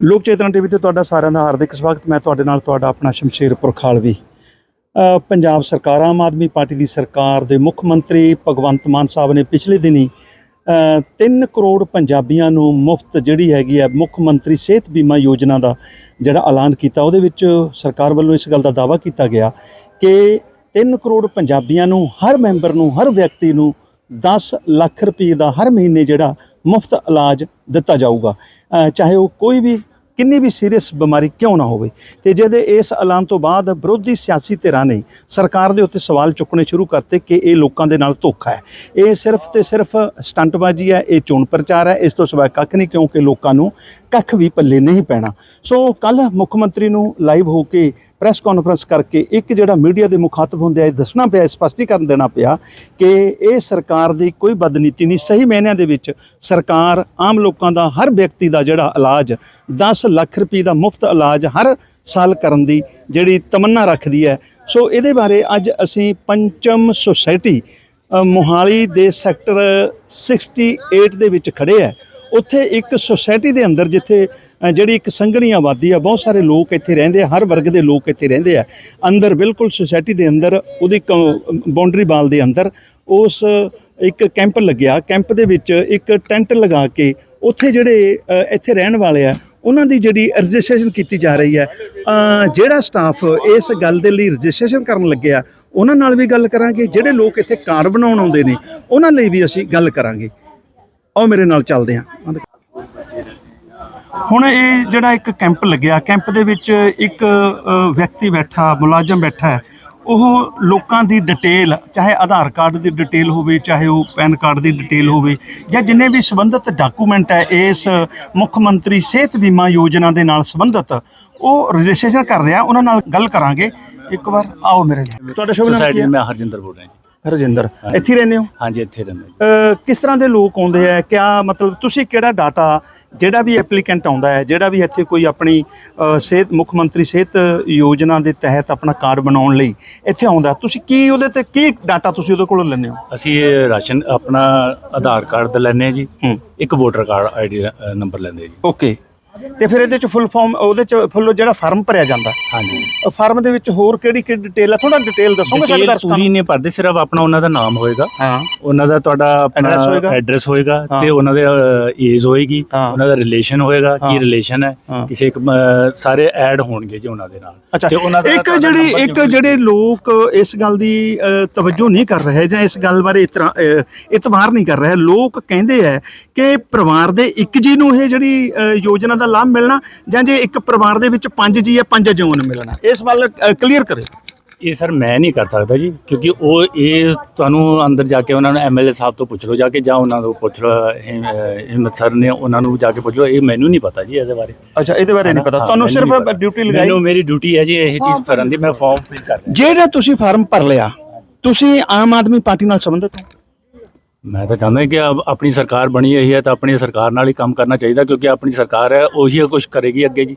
ਲੋਕ ਚੇਤਨਾ ਟੀਵੀ ਤੇ ਤੁਹਾਡਾ ਸਾਰਿਆਂ ਦਾ ਹਾਰਦਿਕ ਸਵਾਗਤ। ਮੈਂ ਤੁਹਾਡੇ ਨਾਲ ਤੁਹਾਡਾ ਆਪਣਾ ਸ਼ਮਸ਼ੇਰਪੁਰ ਖਾਲਵੀ ਅ, ਪੰਜਾਬ ਸਰਕਾਰ ਆਮ ਆਦਮੀ ਪਾਰਟੀ ਦੀ ਸਰਕਾਰ ਦੇ ਮੁੱਖ ਮੰਤਰੀ ਭਗਵੰਤ ਮਾਨ ਸਾਹਿਬ ਨੇ ਪਿਛਲੇ ਦਿਨੀ 3 ਕਰੋੜ ਪੰਜਾਬੀਆਂ ਨੂੰ ਮੁਫਤ ਜਿਹੜੀ ਹੈਗੀ ਹੈ ਮੁੱਖ ਮੰਤਰੀ ਸਿਹਤ ਬੀਮਾ ਯੋਜਨਾ ਦਾ ਜਿਹੜਾ ਐਲਾਨ ਕੀਤਾ ਉਹਦੇ ਵਿੱਚ ਸਰਕਾਰ ਵੱਲੋਂ ਇਸ ਗੱਲ ਦਾ ਦਾਅਵਾ ਕੀਤਾ ਗਿਆ ਕਿ 3 ਕਰੋੜ ਪੰਜਾਬੀਆਂ ਨੂੰ ਹਰ ਮੈਂਬਰ ਨੂੰ ਹਰ ਵਿਅਕਤੀ ਨੂੰ 10 ਲੱਖ ਰੁਪਏ ਦਾ ਹਰ ਮਹੀਨੇ ਜਿਹੜਾ ਮੁਫਤ ਇਲਾਜ ਦਿੱਤਾ ਜਾਊਗਾ। ਚਾਹੇ ਉਹ ਕੋਈ ਵੀ ਕਿੰਨੀ ਵੀ ਸੀਰੀਅਸ ਬਿਮਾਰੀ ਕਿਉਂ ਨਾ ਹੋਵੇ। ਤੇ ਜਿਹਦੇ ਇਸ ਐਲਾਨ ਤੋਂ ਬਾਅਦ ਵਿਰੋਧੀ ਸਿਆਸੀ ਧਿਰਾਂ ਨੇ ਸਰਕਾਰ ਦੇ ਉੱਤੇ ਸਵਾਲ ਚੁੱਕਣੇ ਸ਼ੁਰੂ ਕਰਤੇ ਕਿ ਇਹ ਲੋਕਾਂ ਦੇ ਨਾਲ ਧੋਖਾ ਹੈ। ਇਹ ਸਿਰਫ ਤੇ ਸਿਰਫ ਸਟੰਟਬਾਜ਼ੀ ਹੈ, ਇਹ ਚੋਣ ਪ੍ਰਚਾਰ ਹੈ, ਇਸ ਤੋਂ ਸਿਵਾ ਕੱਖ ਨਹੀਂ ਕਿਉਂਕਿ ਲੋਕਾਂ ਨੂੰ ਕੱਖ ਵੀ ਪੱਲੇ ਨਹੀਂ ਪੈਣਾ। ਸੋ ਕੱਲ ਮੁੱਖ ਮੰਤਰੀ ਨੂੰ ਲਾਈਵ ਹੋ ਕੇ ਪ੍ਰੈਸ ਕਾਨਫਰੰਸ ਕਰਕੇ ਇੱਕ ਜਿਹੜਾ ਮੀਡੀਆ ਦੇ ਮੁਖਾਤਬ ਹੁੰਦੇ ਆ, ਇਹ ਦੱਸਣਾ ਪਿਆ ਸਪਸ਼ਟੀਕਰਨ ਦੇਣਾ ਪਿਆ ਕਿ ਇਹ ਸਰਕਾਰ ਦੀ ਕੋਈ ਬਦਨੀਤੀ ਨਹੀਂ, ਸਹੀ ਮਾਇਨਿਆਂ ਦੇ ਵਿੱਚ ਸਰਕਾਰ ਆਮ ਲੋਕਾਂ ਦਾ, ਹਰ ਵਿਅਕਤੀ ਦਾ ਜਿਹੜਾ ਇਲਾਜ 10 ਲੱਖ ਰੁਪਏ ਦਾ ਮੁਫਤ ਇਲਾਜ ਹਰ ਸਾਲ ਕਰਨ ਦੀ ਜਿਹੜੀ ਤਮੰਨਾ ਰੱਖਦੀ ਹੈ। ਸੋ ਇਹਦੇ ਬਾਰੇ ਅੱਜ ਅਸੀਂ ਪੰਚਮ ਸੁਸਾਇਟੀ ਮੋਹਾਲੀ ਦੇ ਸੈਕਟਰ 68 ਦੇ ਵਿੱਚ ਖੜੇ ਆ ਉੱਥੇ ਇੱਕ ਸੁਸਾਇਟੀ ਦੇ ਅੰਦਰ ਜਿੱਥੇ ਜਿਹੜੀ ਇੱਕ ਸੰਘਣੀ ਆਬਾਦੀ ਆ, ਬਹੁਤ ਸਾਰੇ ਲੋਕ ਇੱਥੇ ਰਹਿੰਦੇ ਆ, ਹਰ ਵਰਗ ਦੇ ਲੋਕ ਇੱਥੇ ਰਹਿੰਦੇ ਆ। ਅੰਦਰ ਬਿਲਕੁਲ ਸੁਸਾਇਟੀ ਦੇ ਅੰਦਰ, ਉਹਦੀ ਬਾਉਂਡਰੀ ਵਾਲ ਦੇ ਅੰਦਰ, ਉਸ ਇੱਕ ਕੈਂਪ ਲੱਗਿਆ। ਕੈਂਪ ਦੇ ਵਿੱਚ ਇੱਕ ਟੈਂਟ ਲਗਾ ਕੇ ਉੱਥੇ ਜਿਹੜੇ ਇੱਥੇ ਰਹਿਣ ਵਾਲੇ ਆ, ਉਹਨਾਂ ਦੀ ਜਿਹੜੀ ਰਜਿਸਟ੍ਰੇਸ਼ਨ ਕੀਤੀ ਜਾ ਰਹੀ ਹੈ। ਜਿਹੜਾ ਸਟਾਫ ਇਸ ਗੱਲ ਦੇ ਲਈ ਰਜਿਸਟ੍ਰੇਸ਼ਨ ਕਰਨ ਲੱਗਿਆ ਉਹਨਾਂ ਨਾਲ ਵੀ ਗੱਲ ਕਰਾਂਗੇ। ਜਿਹੜੇ ਲੋਕ ਇੱਥੇ ਕਾਰਡ ਬਣਾਉਣ ਆਉਂਦੇ ਨੇ, ਉਹਨਾਂ ਲਈ ਵੀ ਅਸੀਂ ਗੱਲ ਕਰਾਂਗੇ। ਆਓ ਮੇਰੇ ਨਾਲ ਚੱਲਦੇ ਹਾਂ। ਹੁਣ ਇਹ ਜਿਹੜਾ ਇੱਕ ਕੈਂਪ ਲੱਗਿਆ ਕੈਂਪ ਦੇ ਵਿੱਚ ਇੱਕ ਵਿਅਕਤੀ ਬੈਠਾ ਮੁਲਾਜ਼ਮ ਬੈਠਾ ਹੈ। ਉਹ ਲੋਕਾਂ ਦੀ ਡਿਟੇਲ ਚਾਹੇ ਆਧਾਰ ਕਾਰਡ ਦੀ ਡਿਟੇਲ ਹੋਵੇ ਚਾਹੇ ਉਹ ਪੈਨ ਕਾਰਡ ਦੀ ਡਿਟੇਲ ਹੋਵੇ ਜਾਂ ਜਿੰਨੇ ਵੀ ਸੰਬੰਧਿਤ ਡਾਕੂਮੈਂਟ ਹੈ ਇਸ ਮੁੱਖ ਮੰਤਰੀ ਸਿਹਤ ਬੀਮਾ ਯੋਜਨਾ ਦੇ ਨਾਲ ਸੰਬੰਧਿਤ ਉਹ ਰਜਿਸਟ੍ਰੇਸ਼ਨ ਕਰ ਰਿਹਾ ਉਹਨਾਂ ਨਾਲ ਗੱਲ ਕਰਾਂਗੇ। ਇੱਕ ਵਾਰ ਆਓ ਮੇਰੇ ਨਾਲ। ਤੁਹਾਡਾ ਸ਼ੁਭ ਨਾਮ ਕੀ ਹੈ? ਮੈਂ ਹਰਜਿੰਦਰ ਬੋਲ ਰਿਹਾ ਰਜਿੰਦਰ ਇੱਥੇ ਹੀ ਰਹਿੰਦੇ ਹੋ? ਹਾਂਜੀ ਇੱਥੇ ਰਹਿੰਦਾ ਜੀ। ਅ, ਕਿਸ ਤਰ੍ਹਾਂ ਦੇ ਲੋਕ ਆਉਂਦੇ ਆ? ਕਿਆ ਮਤਲਬ ਤੁਸੀਂ ਕਿਹੜਾ ਡਾਟਾ ਜਿਹੜਾ ਵੀ ਐਪਲੀਕੈਂਟ ਆਉਂਦਾ ਹੈ ਜਿਹੜਾ ਵੀ ਇੱਥੇ ਕੋਈ ਆਪਣੀ ਸਿਹਤ ਮੁੱਖ ਮੰਤਰੀ ਸਿਹਤ ਯੋਜਨਾ ਦੇ ਤਹਿਤ ਆਪਣਾ ਕਾਰਡ ਬਣਾਉਣ ਲਈ ਇੱਥੇ ਆਉਂਦਾ ਤੁਸੀਂ ਕੀ ਉਹਦੇ ਤੇ ਕੀ ਡਾਟਾ ਤੁਸੀਂ ਉਹਦੇ ਕੋਲੋਂ ਲੈਂਦੇ ਹੋ? ਅਸੀਂ ਇਹ ਰਾਸ਼ਨ ਆਪਣਾ ਆਧਾਰ ਕਾਰਡ ਦਾ ਲੈਂਦੇ ਹਾਂ ਜੀ। ਹੂੰ। ਇੱਕ ਵੋਟਰ ਕਾਰਡ ਆਈਡੀ ਨੰਬਰ ਲੈਂਦੇ ਜੀ। ਓਕੇ। ਤੇ ਫਿਰ ਇਹਦੇ ਚ ਫੁੱਲ ਫਾਰਮ ਉਹਦੇ ਚ ਫੁੱਲ ਜਿਹੜਾ ਫਾਰਮ ਭਰਿਆ ਜਾਂਦਾ ਹਾਂਜੀ ਫਾਰਮ ਦੇ ਵਿੱਚ ਹੋਰ ਕਿਹੜੀ ਕਿਹੜੀ ਡਿਟੇਲ ਹੈ ਥੋੜਾ ਡਿਟੇਲ ਦੱਸੋਗੇ ਸਾਡੇ ਦਰਸ਼ਕਾਂ ਪੂਰੀ ਨੂੰ ਨਹੀਂ ਭਰਦੇ ਸਿਰਫ ਆਪਣਾ ਉਹਨਾਂ ਦਾ ਨਾਮ ਹੋਏਗਾ ਹਾਂ ਉਹਨਾਂ ਦਾ ਤੁਹਾਡਾ ਹੋਏਗਾ? ਐਡਰੈਸ ਹੋਏਗਾ। ਤੇ ਉਹਨਾਂ ਦੇ ਏਜ ਹੋਏਗੀ। ਉਹਨਾਂ ਦਾ ਰਿਲੇਸ਼ਨ ਹੋਏਗਾ। ਕੀ ਰਿਲੇਸ਼ਨ ਹੈ। ਕਿਸੇ ਇੱਕ ਸਾਰੇ ਐਡ ਹੋਣਗੇ ਜੀ ਉਹਨਾਂ ਦੇ ਨਾਲ ਤੇ ਉਹਨਾਂ ਦਾ ਇੱਕ ਜਿਹੜੀ ਇੱਕ ਜਿਹੜੇ ਲੋਕ ਇਸ ਗੱਲ ਦੀ ਤਵੱਜੋ ਨਹੀਂ ਕਰ ਰਹੇ ਜਾਂ ਇਸ ਗੱਲ ਬਾਰੇ ਇਤਰਾ- ਇਤਬਾਰ ਨਹੀਂ ਕਰ ਰਹੇ ਲੋਕ ਕਹਿੰਦੇ ਆ ਕਿ ਪਰਿਵਾਰ ਦੇ ਇੱਕ ਜੀ ਨੂੰ ਇਹ ਜਿਹੜੀ ਯੋਜਨਾ ਦਾ ਲਾਭ ਮਿਲਣਾ ਜਾਂ ਜੇ ਇੱਕ ਪਰਿਵਾਰ ਦੇ ਵਿੱਚ ਪੰਜ ਜੀ ਆ ਪੰਜ ਨੂੰ ਮਿਲਣਾ? ਇਸ ਵੱਲ ਕਲੀਅਰ ਕਰੇ ਇਹ ਸਰ ਮੈਂ ਨਹੀਂ ਕਰ ਸਕਦਾ ਜੀ ਕਿਉਂਕਿ ਉਹ ਇਹ ਤੁਹਾਨੂੰ ਅੰਦਰ ਜਾ ਕੇ ਉਹਨਾਂ ਨੂੰ ਐਮਐਲਏ ਸਾਹਿਬ ਤੋਂ ਪੁੱਛ ਲਓ ਜਾ ਕੇ ਜਾਂ ਉਹਨਾਂ ਤੋਂ ਪੁੱਛ ਲਓ ਹਿੰਮਤ ਸਰ ਨੇ ਉਹਨਾਂ ਨੂੰ ਜਾ ਕੇ ਪੁੱਛ ਲਓ ਇਹ ਮੈਨੂੰ ਨਹੀਂ ਪਤਾ ਜੀ ਇਹਦੇ ਬਾਰੇ। ਅੱਛਾ ਇਹਦੇ ਬਾਰੇ ਨਹੀਂ ਪਤਾ। ਤੁਹਾਨੂੰ ਸਿਰਫ। ਡਿਊਟੀ ਲਗਾਈ? ਮੈਨੂੰ ਮੇਰੀ ਡਿਊਟੀ ਹੈ ਜੀ ਇਹ ਚੀਜ਼ ਕਰਨ ਦੀ ਮੈਂ ਫਾਰਮ ਫਿਲ ਕਰ ਰਿਹਾ। ਜਿਹੜਾ ਤੁਸੀਂ ਫਾਰਮ ਭਰ ਲਿਆ ਤੁਸੀਂ ਆਮ ਆਦਮੀ ਪਾਰਟੀ ਨਾਲ ਸੰਬੰਧਿਤ ਹੋ? ਮੈਂ ਤਾਂ ਚਾਹੁੰਦਾ ਕਿ ਅਬ ਆਪਣੀ ਸਰਕਾਰ ਬਣੀ ਹੋਈ ਹੈ ਤਾਂ ਆਪਣੀ ਸਰਕਾਰ ਨਾਲ ਹੀ ਕੰਮ ਕਰਨਾ ਚਾਹੀਦਾ ਕਿਉਂਕਿ ਆਪਣੀ ਸਰਕਾਰ ਹੈ ਉਹੀ ਕੁਝ ਕਰੇਗੀ ਅੱਗੇ ਜੀ।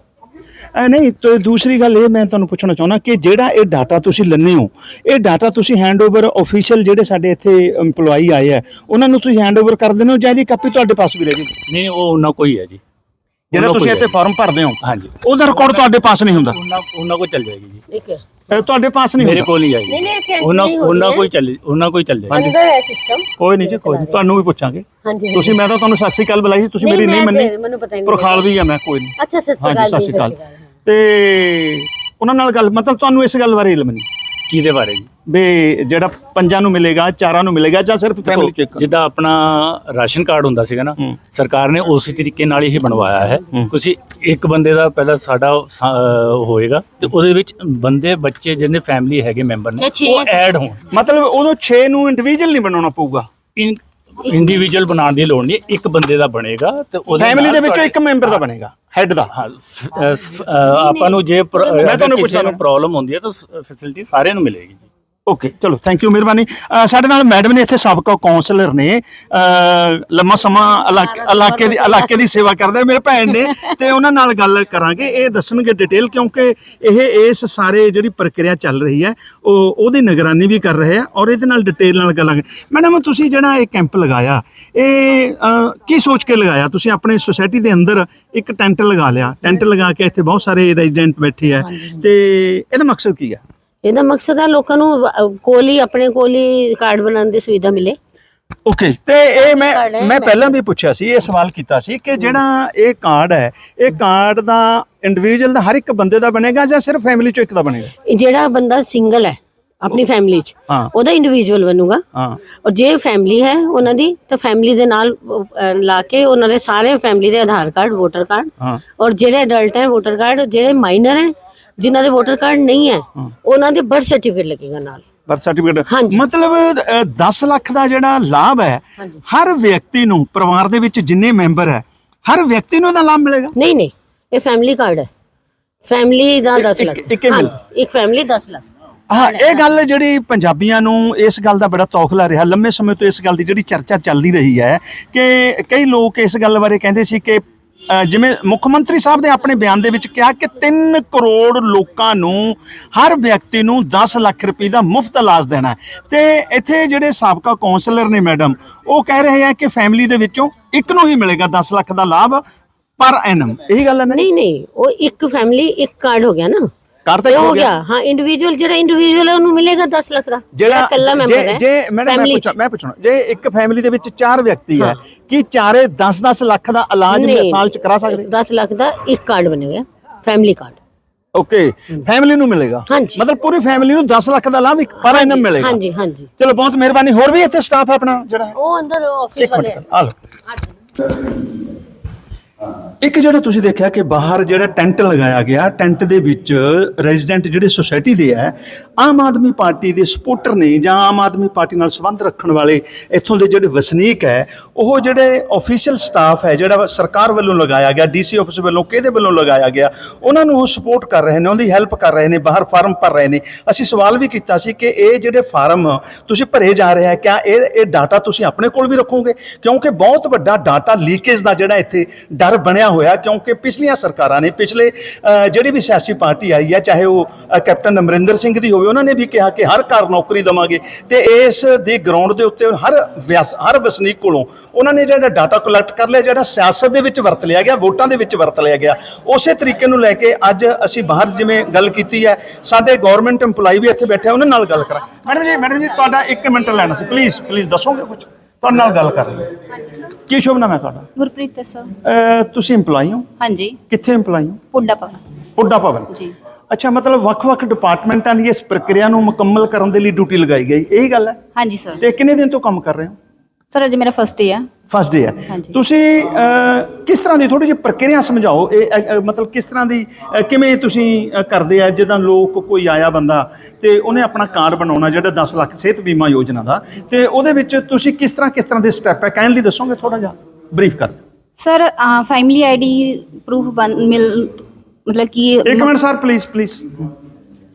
ਐ ਨਹੀਂ ਤੇ ਦੂਸਰੀ ਗੱਲ ਇਹ ਮੈਂ ਤੁਹਾਨੂੰ ਪੁੱਛਣਾ ਚਾਹੁੰਦਾ ਕਿ ਜਿਹੜਾ ਇਹ ਡਾਟਾ ਤੁਸੀਂ ਲੈਂਦੇ ਹੋ ਇਹ ਡਾਟਾ ਤੁਸੀਂ ਹੈਂਡਓਵਰ ਅਫੀਸ਼ੀਅਲ ਜਿਹੜੇ ਸਾਡੇ ਇੱਥੇ EMPLOYEE ਆਏ ਆ ਉਹਨਾਂ ਨੂੰ ਤੁਸੀਂ ਹੈਂਡਓਵਰ ਕਰ ਦਿੰਦੇ ਹੋ ਜਾਂ ਇਹਦੀ ਕਾਪੀ ਤੁਹਾਡੇ ਪਾਸ ਵੀ ਰਹਿ ਜੂਗੀ? ਨਹੀਂ ਉਹ ਉਹਨਾਂ ਕੋਈ ਹੈ ਜੀ। ਜਿਹੜਾ ਤੁਸੀਂ ਇੱਥੇ ਫਾਰਮ ਭਰਦੇ ਹੋ ਹਾਂਜੀ। ਉਹਦਾ ਰਿਕਾਰਡ ਤੁਹਾਡੇ ਪਾਸ ਨਹੀਂ ਹੁੰਦਾ। ਉਹਨਾਂ ਉਹਨਾਂ ਕੋਲ ਚੱਲ ਜਾਏਗੀ ਜੀ। ਠੀਕ ਹੈ ਇਹ ਤੁਹਾਡੇ ਪਾਸ ਨਹੀਂ ਮੇਰੇ ਹੁੰਦਾ? ਕੋਲ ਨਹੀਂ ਨਹੀਂ, ਨਹੀਂ, ਇੱਥੇ entry ਉਹਨਾਂ ਨਹੀਂ ਹੋ ਉਹਨਾਂ ਰਹੀ ਕੋਈ ਚੱਲ ਉਹਨਾਂ ਕੋਈ ਚੱਲ। ਅੰਦਰ ਹੈ ਸਿਸਟਮ ਕੋਈ ਨਹੀਂ ਜੀ ਕੋਈ ਨਹੀਂ। ਤੁਹਾਨੂੰ ਵੀ ਪੁੱਛਾਂਗੇ। ਹਾਂਜੀ ਤੁਸੀਂ ਮੈਂ ਤਾਂ ਤੁਹਾਨੂੰ ਸਤਿ ਸ੍ਰੀ ਅਕਾਲ ਬੁਲਾਈ ਸੀ ਤੁਸੀਂ ਮੇਰੀ ਨਹੀਂ ਮੰਨੀ। ਮੈਨੂੰ ਪਤਾ ਹੀ ਨਹੀਂ ਪ੍ਰਖਾਲ ਵੀ ਆ ਮੈਂ ਕੋਈ ਨਹੀਂ। ਅੱਛਾ ਸਤਿ ਸ਼੍ਰੀ ਹਾਂਜੀ ਅਕਾਲ ਸਤਿ ਸ਼੍ਰੀ ਅਕਾਲ। ਤੇ ਉਹਨਾਂ ਨਾਲ ਗੱਲ ਮਤਲਬ ਤੁਹਾਨੂੰ ਇਸ ਗੱਲ ਬਾਰੇ ਇਲਮ ਨਹੀਂ? ਕਿਹਦੇ ਬਾਰੇ ਜੀ? ਵੀ ਜਿਹੜਾ ਪੰਜਾਂ ਨੂੰ ਮਿਲੇਗਾ ਚਾਰਾਂ ਨੂੰ ਮਿਲੇਗਾ ਜਾਂ ਸਿਰਫ ਫੈਮਿਲੀ ਚ ਇੱਕ ਜਿੱਦਾਂ ਆਪਣਾ ਰਾਸ਼ਨ ਕਾਰਡ ਹੁੰਦਾ ਸੀਗਾ ਨਾ ਹੂੰ। ਸਰਕਾਰ ਨੇ ਉਸੇ ਤਰੀਕੇ ਨਾਲ ਹੀ ਬਣਵਾਇਆ ਹੈ। ਹੂੰ। ਤੁਸੀਂ ਇੱਕ ਬੰਦੇ ਦਾ ਪਹਿਲਾਂ ਸਾਡਾ ਸਾ- ਅਹ ਹੋਏਗਾ ਤੇ ਉਹਦੇ ਵਿੱਚ ਬੰਦੇ ਬੱਚੇ ਜਿਹਨੇ ਫੈਮਿਲੀ ਹੈਗੇ ਮੈਂਬਰ ਨੇ ਇਹ ਛੇ ਉਹ ਐਡ ਹੋਣ। ਮਤਲਬ ਉਦੋਂ 6 ਨੂੰ ਇੰਡੀਵਿਜੂਅਲ ਨਹੀਂ ਬਣਾਉਣਾ ਪਊਗਾ? ਇੰਡੀਵਿਜੂਅਲ ਬਣਾਉਣ ਦੀ ਲੋੜ ਨਹੀਂ ਇੱਕ ਬੰਦੇ ਦਾ ਬਣੇਗਾ ਤੇ ਉਹਦੇ ਫੈਮਿਲੀ ਦੇ ਵਿੱਚੋਂ ਇੱਕ ਮੈਂਬਰ ਦਾ ਬਣੇਗਾ ਹੈੱਡ ਦਾ। ਆਪਾਂ ਨੂੰ ਜੇ ਮੈਂ ਤੁਹਾਨੂੰ ਕਿਸੇ ਨੂੰ ਪ੍ਰੋਬਲਮ ਹੁੰਦੀ ਹੈ ਤਾਂ ਫੈਸਿਲਿਟੀ ਸਾਰਿਆਂ ਨੂੰ ਮਿਲੇਗੀ ਜੀ। ਓਕੇ ਚਲੋ ਥੈਂਕ ਯੂ ਮਿਹਰਬਾਨੀ। ਅ, ਸਾਡੇ ਨਾਲ ਮੈਡਮ ਨੇ ਇੱਥੇ ਸਾਬਕਾ ਕਾਉਂਸਲਰ ਨੇ। ਅ, ਲੰਮਾ ਸਮਾਂ ਇਲਾਕੇ ਇਲਾਕੇ ਦੀ ਇਲਾਕੇ ਦੀ ਸੇਵਾ ਕਰਦੇ ਮੇਰੇ ਭੈਣ ਨੇ। ਤੇ ਉਹਨਾਂ ਨਾਲ ਗੱਲ ਕਰਾਂਗੇ ਇਹ ਦੱਸਣਗੇ ਡਿਟੇਲ ਕਿਉਂਕਿ ਇਹ ਇਸ ਸਾਰੇ ਜਿਹੜੀ ਪ੍ਰਕਿਰਿਆ ਚੱਲ ਰਹੀ ਹੈ ਉਹ ਉਹਦੀ ਨਿਗਰਾਨੀ ਵੀ ਕਰ ਰਹੇ ਆ ਔਰ ਇਹਦੇ ਨਾਲ ਡਿਟੇਲ ਨਾਲ ਗੱਲਾਂ ਮੈਡਮ ਤੁਸੀਂ ਜਿਹੜਾ ਇਹ ਕੈਂਪ ਲਗਾਇਆ ਇਹ ਅ, ਕੀ ਸੋਚ ਕੇ ਲਗਾਇਆ? ਤੁਸੀਂ ਆਪਣੇ ਸੁਸਾਇਟੀ ਦੇ ਅੰਦਰ ਇੱਕ ਟੈਂਟ ਲਗਾ ਲਿਆ। ਟੈਂਟ ਲਗਾ ਕੇ ਇੱਥੇ ਬਹੁਤ ਸਾਰੇ ਰੈਜ਼ੀਡੈਂਟ ਬੈਠੇ ਆ। ਤੇ ਇਹਦਾ ਮਕਸਦ ਕੀ ਹੈ ਇਹਦਾ ਮਕਸਦ ਹੈ ਲੋਕਾਂ ਨੂੰ ਅਹ, ਕੋਲ ਹੀ ਆਪਣੇ ਕੋਲ ਹੀ ਕਾਰਡ ਬਣਾਉਣ ਦੀ ਸੁਵਿਧਾ ਮਿਲੇ। ਓਕੇ ਤੇ ਇਹ ਮੈਂ ਮੈਂ ਮੈਂ- ਪਹਿਲਾਂ ਵੀ ਪੁੱਛਿਆ ਸੀ ਇਹ ਸਵਾਲ ਕੀਤਾ ਸੀ ਕਿ ਜਿਹੜਾ ਇਹ ਕਾਰਡ ਹੈ ਇਹ ਕਾਰਡ ਦਾ ਇੰਡੀਵਿਜੂਅਲ ਦਾ ਹਰ ਇੱਕ ਬੰਦੇ ਦਾ ਬਣੇਗਾ ਜਾਂ ਸਿਰਫ ਫੈਮਿਲੀ ਚੋਂ ਇੱਕ ਦਾ ਬਣੇਗਾ? ਇਹ ਜਿਹੜਾ ਬੰਦਾ ਸਿੰਗਲ ਹੈ ਆਪਣੀ ਫੈਮਿਲੀ 'ਚ ਹਾਂ। ਉਹਦਾ ਇੰਡੀਵਿਜੂਅਲ ਬਣੂਗਾ। ਹਾਂ। ਔਰ ਜੇ ਫੈਮਿਲੀ ਹੈ ਉਹਨਾਂ ਦੀ ਤਾਂ ਫੈਮਿਲੀ ਦੇ ਨਾਲ ਅਹ, ਲਾ ਕੇ ਉਹਨਾਂ ਦੇ ਸਾਰੇ ਫੈਮਿਲੀ ਦੇ ਆਧਾਰ ਕਾਰਡ ਵੋਟਰ ਕਾਰਡ ਹਾਂ। ਔਰ ਜਿਹੜੇ ਅਡਲਟ ਹੈ ਵੋਟਰ ਕਾਰਡ ਜਿਹੜੇ ਮਾਈਨਰ ਹੈ ਜਿਨ੍ਹਾਂ ਦੇ ਵੋਟਰ ਕਾਰਡ ਨਹੀਂ ਹੈ ਉਹਨਾਂ ਦੇ ਬਰਥ ਸਰਟੀਫਿਕੇਟ ਲੱਗੇਗਾ ਨਾਲ। Birth certificate. ਮਤਲਬ ਅ, 10 ਲੱਖ ਦਾ ਜਿਹੜਾ ਲਾਭ ਹੈ। ਹਰ ਵਿਅਕਤੀ ਨੂੰ ਪਰਿਵਾਰ ਦੇ ਵਿੱਚ ਜਿੰਨੇ ਮੈਂਬਰ ਹੈ ਹਰ ਵਿਅਕਤੀ ਨੂੰ ਇਹਦਾ ਲਾਭ ਮਿਲੇਗਾ? ਨਹੀਂ ਨਹੀਂ ਇਹ ਫੈਮਿਲੀ ਕਾਰਡ ਹੈ। ਫੈਮਿਲੀ ਦਾ ਇੱਕ- 10 ਲੱਖ। ਇੱਕ- ਫੈਮਿਲੀ 10 ਲੱਖ। ਹਾਂ। ਇਹ ਗੱਲ ਜਿਹੜੀ ਪੰਜਾਬੀਆਂ ਨੂੰ ਇਸ ਗੱਲ ਦਾ ਬੜਾ ਤੌਖਲਾ ਰਿਹਾ। ਲੰਮੇ ਸਮੇਂ ਤੋਂ ਇਸ ਗੱਲ ਦੀ ਜਿਹੜੀ ਚਰਚਾ ਚੱਲਦੀ ਰਹੀ ਹੈ ਕਿ ਕਈ ਲੋਕ ਇਸ ਗੱਲ ਬਾਰੇ ਕਹਿੰਦੇ ਸੀ ਕਿ ਜਿਵੇਂ ਮੁੱਖ ਮੰਤਰੀ ਸਾਹਿਬ ਨੇ ਆਪਣੇ ਬਿਆਨ ਦੇ ਵਿੱਚ ਕਿਹਾ ਕਿ 3 ਕਰੋੜ ਲੋਕਾਂ ਨੂੰ ਹਰ ਵਿਅਕਤੀ ਨੂੰ 10 ਲੱਖ ਰੁਪਏ ਦਾ ਮੁਫਤ ਇਲਾਜ ਦੇਣਾ ਹੈ। ਤੇ ਇੱਥੇ ਜਿਹੜੇ ਸਾਬਕਾ ਕਾਉਂਸਲਰ ਨੇ ਮੈਡਮ, ਉਹ ਕਹਿ ਰਹੇ ਆ ਕਿ ਫੈਮਿਲੀ ਦੇ ਵਿੱਚੋਂ ਇੱਕ ਨੂੰ ਹੀ ਮਿਲੇਗਾ 10 ਲੱਖ ਦਾ ਲਾਭ ਪਰ ਐਨਮ। ਇਹੀ ਗੱਲ ਹੈ ਨਾ ਨਹੀਂ ਨਹੀਂ, ਉਹ ਇੱਕ ਫੈਮਿਲੀ, ਇੱਕ ਕਾਰਡ ਹੋ ਗਿਆ ਨਾ। ਕਰ ਤਾਂ ਇਹ ਹੋ ਗਿਆ। ਹਾਂ ਇੰਡੀਵਿਜੂਅਲ ਜਿਹੜਾ ਇੰਡੀਵਿਜੂਅਲ ਹੈ ਉਹਨੂੰ ਮਿਲੇਗਾ 10 ਲੱਖ ਦਾ। ਜਿਹੜਾ ਇਕੱਲਾ ਮੈਂਬਰ ਹੈ ਜੇ ਮੈਡਮ ਮੈਂ। ਪੁੱਛਾਂ ਮੈਂ ਪੁੱਛਣਾ। ਜੇ ਇੱਕ ਫੈਮਿਲੀ ਦੇ ਵਿੱਚ ਚਾਰ ਵਿਅਕਤੀ ਹੈ ਕੀ ਚਾਰੇ 10-10 ਲੱਖ ਦਾ ਇਲਾਜ ਨਹੀਂ, ਸਾਲ ਚ ਕਰਾ ਸਕਦੇ? 10 ਲੱਖ ਦਾ ਇੱਕ ਕਾਰਡ ਬਣੇਗਾ ਫੈਮਿਲੀ ਕਾਰਡ ਓਕੇ ਫੈਮਿਲੀ ਨੂੰ ਮਿਲੇਗਾ। ਮਤਲਬ ਪੂਰੀ ਫੈਮਿਲੀ ਨੂੰ 10 ਲੱਖ ਦਾ ਲਾਭ ਇੱਕ ਪਰ ਇਹਨਾਂ ਮਿਲੇਗਾ। ਹਾਂਜੀ ਹਾਂਜੀ। ਚਲੋ ਬਹੁਤ ਮਿਹਰਬਾਨੀ। ਹੋਰ ਵੀ ਇੱਥੇ ਸਟਾਫ ਆਪਣਾ ਜਿਹੜਾ ਉਹ ਅੰਦਰ ਆਫਿਸ ਵਾਲੇ ਆ। ਲਓ। ਇੱਕ ਜਿਹੜਾ ਤੁਸੀਂ ਦੇਖਿਆ ਕਿ ਬਾਹਰ ਜਿਹੜਾ ਟੈਂਟ ਲਗਾਇਆ ਗਿਆ, ਟੈਂਟ ਦੇ ਵਿੱਚ ਰੈਜ਼ੀਡੈਂਟ ਜਿਹੜੇ ਸੁਸਾਇਟੀ ਦੇ ਹੈ, ਆਮ ਆਦਮੀ ਪਾਰਟੀ ਦੇ ਸਪੋਰਟਰ ਨੇ ਜਾਂ ਆਮ ਆਦਮੀ ਪਾਰਟੀ ਨਾਲ ਸੰਬੰਧ ਰੱਖਣ ਵਾਲੇ ਇੱਥੋਂ ਦੇ ਜਿਹੜੇ ਵਸਨੀਕ ਹੈ, ਉਹ ਜਿਹੜੇ ਆਫੀਸ਼ੀਅਲ ਸਟਾਫ ਹੈ, ਜਿਹੜਾ ਸਰਕਾਰ ਵੱਲੋਂ ਲਗਾਇਆ ਗਿਆ ਡੀਸੀ ਆਫਿਸ ਵੱਲੋਂ, ਕਿਹਦੇ ਵੱਲੋਂ ਲਗਾਇਆ ਗਿਆ, ਉਹਨਾਂ ਨੂੰ ਉਹ ਸਪੋਰਟ ਕਰ ਰਹੇ ਨੇ ਉਹਦੀ ਹੈਲਪ ਕਰ ਰਹੇ ਨੇ, ਬਾਹਰ ਫਾਰਮ ਭਰ ਰਹੇ ਨੇ। ਅਸੀਂ ਸਵਾਲ ਵੀ ਕੀਤਾ ਸੀ ਕਿ ਇਹ ਜਿਹੜੇ ਫਾਰਮ ਤੁਸੀਂ ਭਰੇ ਜਾ ਰਹੇ ਹੈ, ਕਿਆ ਇਹ ਇਹ ਡਾਟਾ ਤੁਸੀਂ ਆਪਣੇ ਕੋਲ ਵੀ ਰੱਖੋਗੇ? ਕਿਉਂਕਿ ਬਹੁਤ ਵੱਡਾ ਡਾਟਾ ਲੀਕੇਜ ਦਾ ਜਿਹੜਾ ਇੱਥੇ ਡਰ ਬਣਿਆ ਹੋਇਆ ਕਿਉਂਕਿ ਪਿਛਲੀਆਂ ਸਰਕਾਰਾਂ ਨੇ ਪਿਛਲੇ ਜਿਹੜੀ ਵੀ ਸਿਆਸੀ ਪਾਰਟੀ ਆਈ ਹੈ, ਚਾਹੇ ਉਹ ਕੈਪਟਨ ਅਮਰਿੰਦਰ ਸਿੰਘ ਦੀ ਹੋਵੇ, ਉਹਨਾਂ ਨੇ ਵੀ ਕਿਹਾ ਕਿ ਹਰ ਘਰ ਨੌਕਰੀ ਦਵਾਂਗੇ ਤੇ ਇਸ ਦੇ ਗਰਾਊਂਡ ਦੇ ਉੱਤੇ ਹਰ ਵਿਆਸ- ਹਰ ਵਸਨੀਕ ਕੋਲੋਂ ਉਹਨਾਂ ਨੇ ਜਿਹੜਾ ਡਾਟਾ ਕਲੈਕਟ ਕਰ ਲਿਆ, ਜਿਹੜਾ ਸਿਆਸਤ ਦੇ ਵਿੱਚ ਵਰਤ ਲਿਆ ਗਿਆ, ਵੋਟਾਂ ਦੇ ਵਿੱਚ ਵਰਤ ਲਿਆ ਗਿਆ, ਉਸੇ ਤਰੀਕੇ ਨੂੰ ਲੈ ਕੇ ਅੱਜ ਅਸੀਂ ਬਾਹਰ ਜਿਵੇਂ ਗੱਲ ਕੀਤੀ ਹੈ, ਸਾਡੇ ਗਵਰਨਮੈਂਟ EMPLOYE ਵੀ ਇੱਥੇ ਬੈਠੇ ਉਹਨਾਂ ਨਾਲ ਗੱਲ ਕਰਾਂ। ਮੈਡਮ ਜੀ ਮੈਡਮ ਜੀ, ਤੁਹਾਡਾ 1 ਮਿੰਟ ਲੈਣਾ ਸੀ ਪਲੀਜ਼ ਪਲੀਜ਼ ਦੱਸੋਗੇ ਕੁਝ ਤੁਹਾਡੇ ਨਾਲ ਗੱਲ ਕਰਨੀ ਹੈ ਕੀ ਸ਼ੁਭ ਨਾਮ ਹੈ ਤੁਹਾਡਾ? ਗੁਰਪ੍ਰੀਤ ਹੈ ਸਰ ਅਹ ਤੁਸੀਂ EMPLOYE ਹੋ? ਹਾਂਜੀ। ਕਿੱਥੇ EMPLOYE ਹੋ? ਪੁੱਡਾ ਪਾ ਪੁੱਡਾ ਭਵਨ। ਜੀ। ਅੱਛਾ ਮਤਲਬ ਵੱਖ-ਵੱਖ ਡਿਪਾਰਟਮੈਂਟਾਂ ਦੀ ਇਸ ਪ੍ਰਕਿਰਿਆ ਨੂੰ ਮੁਕੰਮਲ ਕਰਨ ਦੇ ਲਈ ਡਿਊਟੀ ਲਗਾਈ ਗਈ। ਇਹੀ ਗੱਲ ਹੈ? ਹਾਂਜੀ ਸਰ ਤੇ ਕਿੰਨੇ ਦਿਨ ਤੋਂ ਕੰਮ ਕਰ ਰਹੇ ਹੋ? ਸਰ ਅੱਜ ਮੇਰਾ ਫਸਟ ਡੇ ਹੈ ਫਸਟ ਡੇ ਹਾਂਜੀ। ਤੁਸੀਂ ਕਿਸ ਤਰ੍ਹਾਂ ਦੀ ਥੋੜੀ ਜਿਹੀ ਪ੍ਰਕਿਰਿਆ ਸਮਝਾਓ? ਇਹ ਮਤਲਬ ਕਿਸ ਤਰ੍ਹਾਂ ਦੀ ਕਿਵੇਂ ਤੁਸੀਂ ਕਰਦੇ ਆ? ਜਦੋਂ ਲੋਕ ਕੋਈ ਆਇਆ ਬੰਦਾ ਤੇ ਉਹਨੇ ਆਪਣਾ ਕਾਰਡ ਬਣਾਉਣਾ ਜਿਹੜਾ 10 ਲੱਖ ਸਿਹਤ ਬੀਮਾ ਯੋਜਨਾ ਦਾ। ਤੇ ਉਹਦੇ ਵਿੱਚ ਤੁਸੀਂ ਕਿਸ ਤਰ੍ਹਾਂ ਕਿਸ ਤਰ੍ਹਾਂ ਦੇ ਸਟੈਪ ਹੈ ਕਾਈਂਡਲੀ ਦੱਸੋਗੇ ਥੋੜਾ ਜਿਹਾ? ਬਰੀਫ ਕਰ। ਸਰ ਫੈਮਿਲੀ ਆਈਡੀ ਪ੍ਰੂਫ ਮਿਲ ਮਤਲਬ ਕਿ ਇੱਕ minute sir please please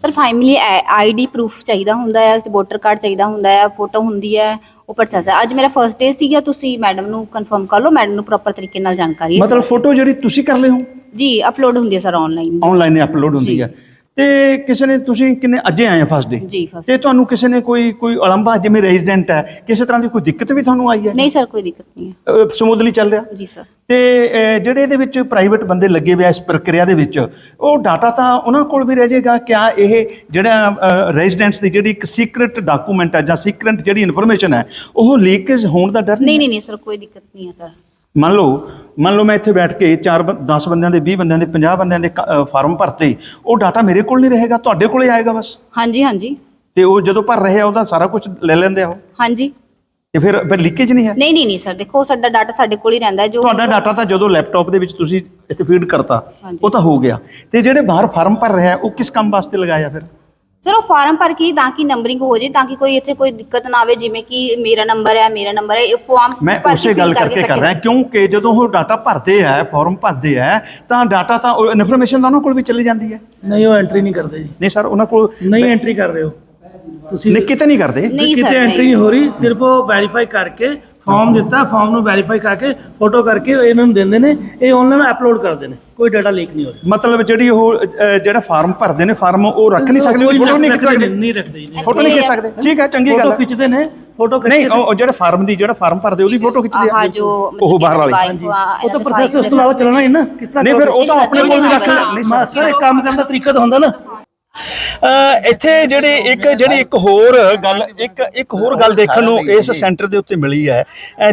sir family ID proof ਚਾਹੀਦਾ ਹੁੰਦਾ ਹੈ ਵੋਟਰ ਕਾਰਡ ਚਾਹੀਦਾ ਹੁੰਦਾ ਹੈ ਫੋਟੋ ਹੁੰਦੀ ਹੈ ਉਹ ਪ੍ਰੋਸੈਸ ਹੈ। ਅੱਜ ਮੇਰਾ ਫਸਟ ਡੇ ਸੀਗਾ ਤੁਸੀਂ ਮੈਡਮ ਨੂੰ ਕਨਫਰਮ ਕਰ ਲਓ ਮੈਡਮ ਨੂੰ ਪ੍ਰੋਪਰ ਤਰੀਕੇ ਨਾਲ ਜਾਣਕਾਰੀ ਮਤਲਬ ਫੋਟੋ ਜਿਹੜੀ ਤੁਸੀਂ ਕਰ ਲਏ ਹੋ? ਜੀ ਅਪਲੋਡ ਹੁੰਦੀ ਹੈ ਸਰ ਆਨਲਾਈਨ ਆਨਲਾਈਨ ਹੀ ਅਪਲੋਡ ਹੁੰਦੀ। ਹੈ। ਤੇ ਕਿਸੇ ਨੇ ਤੁਸੀਂ ਕਿੰਨੇ ਅੱਜੇ ਆਏ ਆ ਫਸਟ ਡੇ ਜੀ ਤੇ ਤੁਹਾਨੂੰ ਕਿਸੇ ਨੇ ਕੋਈ ਕੋਈ ਅਲੰਬਾ ਜਿਵੇਂ ਰੈਜ਼ੀਡੈਂਟ ਹੈ ਕਿਸੇ ਤਰ੍ਹਾਂ ਦੀ ਕੋਈ ਦਿੱਕਤ ਵੀ ਤੁਹਾਨੂੰ ਆਈ ਹੈ? ਨਹੀਂ ਸਰ ਕੋਈ ਦਿੱਕਤ ਨਹੀਂ ਹੈ। ਸਮੂਦਲੀ ਚੱਲ ਰਿਹਾ? ਜੀ ਸਰ। ਤੇ ਅਹ, ਜਿਹੜੇ ਇਹਦੇ ਵਿੱਚ ਪ੍ਰਾਈਵੇਟ ਬੰਦੇ ਲੱਗੇ ਹੋਏ ਆ ਇਸ ਪ੍ਰਕਿਰਿਆ ਦੇ ਵਿੱਚ ਉਹ ਡਾਟਾ ਤਾਂ ਉਹਨਾਂ ਕੋਲ ਵੀ ਰਹਿ ਜਾਏਗਾ? ਕਿਆ ਇਹ ਜਿਹੜਾ ਰੈਜ਼ੀਡੈਂਟਸ ਦੀ ਜਿਹੜੀ ਇੱਕ ਸੀਕ੍ਰੀਟ ਡਾਕੂਮੈਂਟ ਹੈ ਜਾਂ ਸੀਕ੍ਰੀਟ ਜਿਹੜੀ ਇਨਫੋਰਮੇਸ਼ਨ ਹੈ ਉਹ ਲੀਕੇਜ ਹੋਣ ਦਾ ਡਰ ਨਹੀਂ ਨਹੀਂ ਨਹੀਂ ਸਰ ਕੋਈ ਦਿੱਕਤ ਨਹੀਂ ਹੈ ਸਰ। ਮੰਨ ਲਓ ਮੰਨ ਲਓ ਮੈਂ ਇੱਥੇ ਬੈਠ ਕੇ 4 10 ਬੰਦਿਆਂ ਦੇ 20 ਬੰਦਿਆਂ ਦੇ 50 ਬੰਦਿਆਂ ਦੇ ਫਾਰਮ ਭਰਤੇ ਉਹ ਡਾਟਾ ਮੇਰੇ ਕੋਲ ਨਹੀਂ ਰਹੇਗਾ ਤੁਹਾਡੇ ਕੋਲੇ ਆਏਗਾ ਬਸ। ਹਾਂਜੀ ਹਾਂਜੀ। ਤੇ ਉਹ ਜਦੋਂ ਭਰ ਰਹੇ ਆ ਉਹਦਾ ਸਾਰਾ ਕੁਝ ਲੈ ਲੈਂਦੇ ਆ ਉਹ। ਹਾਂਜੀ। ਤੇ ਫਿਰ ਫਿਰ ਲੀਕੇਜ ਨਹੀਂ ਹੈ? ਨਹੀਂ ਨਹੀਂ ਨਹੀਂ ਸਰ ਦੇਖੋ ਸਾਡਾ ਡਾਟਾ ਸਾਡੇ ਕੋਲ ਹੀ ਰਹਿੰਦਾ ਹੈ ਜੋ ਤੁਹਾਡਾ ਡਾਟਾ ਤਾਂ ਜਦੋਂ ਲੈਪਟਾਪ ਦੇ ਵਿੱਚ ਤੁਸੀਂ ਇੱਥੇ ਫੀਡ ਕਰਤਾ। ਉਹ ਤਾਂ ਹੋ ਗਿਆ। ਤੇ ਜਿਹੜੇ ਬਾਹਰ ਫਾਰਮ ਭਰ ਰਿਹਾ ਉਹ ਕਿਸ ਕੰਮ ਵਾਸਤੇ ਲਗਾਇਆ ਫਿਰ? ਸਰ ਉਹ ਫਾਰਮ ਭਰ ਕੇ ਤਾਂ ਕਿ ਨੰਬਰਿੰਗ ਹੋ ਜੇ ਤਾਂ ਕਿ ਕੋਈ ਇੱਥੇ ਕੋਈ ਦਿੱਕਤ ਨਾ ਆਵੇ ਜਿਵੇਂ ਕਿ ਮੇਰਾ ਨੰਬਰ ਹੈ ਮੇਰਾ ਨੰਬਰ ਹੈ ਇਹ ਫਾਰਮ ਮੈਂ ਉਸੇ ਗੱਲ ਕਰਕੇ ਕਰ ਰਿਹਾ ਕਿਉਂਕਿ ਜਦੋਂ ਉਹ ਡਾਟਾ ਭਰਦੇ ਆ ਫਾਰਮ ਭਰਦੇ ਆ ਤਾਂ ਡਾਟਾ ਤਾਂ ਇਨਫੋਰਮੇਸ਼ਨ ਤਾਂ ਉਹਨਾਂ ਕੋਲ ਵੀ ਚਲੀ ਜਾਂਦੀ ਹੈ। ਨਹੀਂ ਉਹ ਐਂਟਰੀ ਨਹੀਂ ਕਰਦੇ ਜੀ। ਨਹੀਂ ਸਰ ਉਹਨਾਂ ਕੋਲ ਨਹੀਂ ਐਂਟਰੀ ਕਰ ਰਹੇ ਹੋ ਤੁਸੀਂ ਨਹੀਂ ਕਿਤੇ ਨਹੀਂ ਕਰਦੇ? ਨਹੀਂ ਕਿਤੇ ਸਰ ਐਂਟਰੀ ਨਹੀਂ। ਨਹੀਂ ਹੋ ਰਹੀ ਸਿਰਫ ਉਹ ਵੈਰੀਫਾਈ ਕਰਕੇ ਫਾਰਮ ਦਿੱਤਾ ਫਾਰਮ ਨੂੰ ਵੈਰੀਫਾਈ ਕਰਕੇ ਫੋਟੋ ਕਰਕੇ ਇਹਨਾਂ ਨੂੰ ਦਿੰਦੇ ਨੇ ਇਹ ਆਨਲਾਈਨ ਅਪਲੋਡ ਕਰਦੇ ਨੇ ਕੋਈ ਡਾਟਾ ਲੀਕ ਨਹੀਂ ਹੋ ਰਿਹਾ। ਮਤਲਬ ਜਿਹੜੀ ਉਹ ਅ, ਜਿਹੜਾ ਫਾਰਮ ਭਰਦੇ ਨੇ ਫਾਰਮ ਉਹ ਰੱਖ ਨਹੀਂ ਸਕਦੇ ਉਹਦੀ ਫੋਟੋ ਨਹੀਂ ਖਿੱਚ ਸਕਦੇ ਨਹੀਂ ਰੱਖਦੇ ਜੀ। ਫੋਟੋ ਨਹੀਂ ਖਿੱਚ ਸਕਦੇ। ਠੀਕ ਹੈ ਚੰਗੀ ਗੱਲ ਫੋਟੋ ਹੈ। ਖਿੱਚਦੇ ਨੇ ਫੋਟੋ ਖਿੱਚ ਨਹੀਂ ਉਹ ਉਹ ਜਿਹੜਾ ਫਾਰਮ ਦੀ ਜਿਹੜਾ ਫਾਰਮ ਭਰਦੇ ਉਹਦੀ ਫੋਟੋ ਖਿੱਚਦੇ ਆਹ ਆ ਜੋ ਉਹ ਬਾਹਰ ਵਾਲੀ। ਉਹ ਤਾਂ ਪ੍ਰੋਸੈਸ ਉਸ ਤੋਂ ਇਲਾਵਾ ਚੱਲਣਾ ਹੀ ਨਾ ਕਿਸ ਤਰ੍ਹਾਂ ਨਹੀਂ ਫਿਰ ਉਹ ਤਾਂ ਆਪਣੇ ਕੋਲ ਵੀ ਰੱਖ ਨਹੀਂ ਸਰ ਇੱਕ ਕੰਮ ਕਰਨ ਦਾ ਤਰੀਕਾ ਤਾਂ ਹੁੰਦਾ ਨਾ। ਇੱਥੇ ਜਿਹੜੇ ਇੱਕ, ਜਿਹੜੀ ਇੱਕ ਹੋਰ ਗੱਲ, ਇੱਕ ਇੱਕ ਹੋਰ ਗੱਲ ਦੇਖਣ ਨੂੰ ਇਸ ਸੈਂਟਰ ਦੇ ਉੱਤੇ ਮਿਲੀ ਹੈ।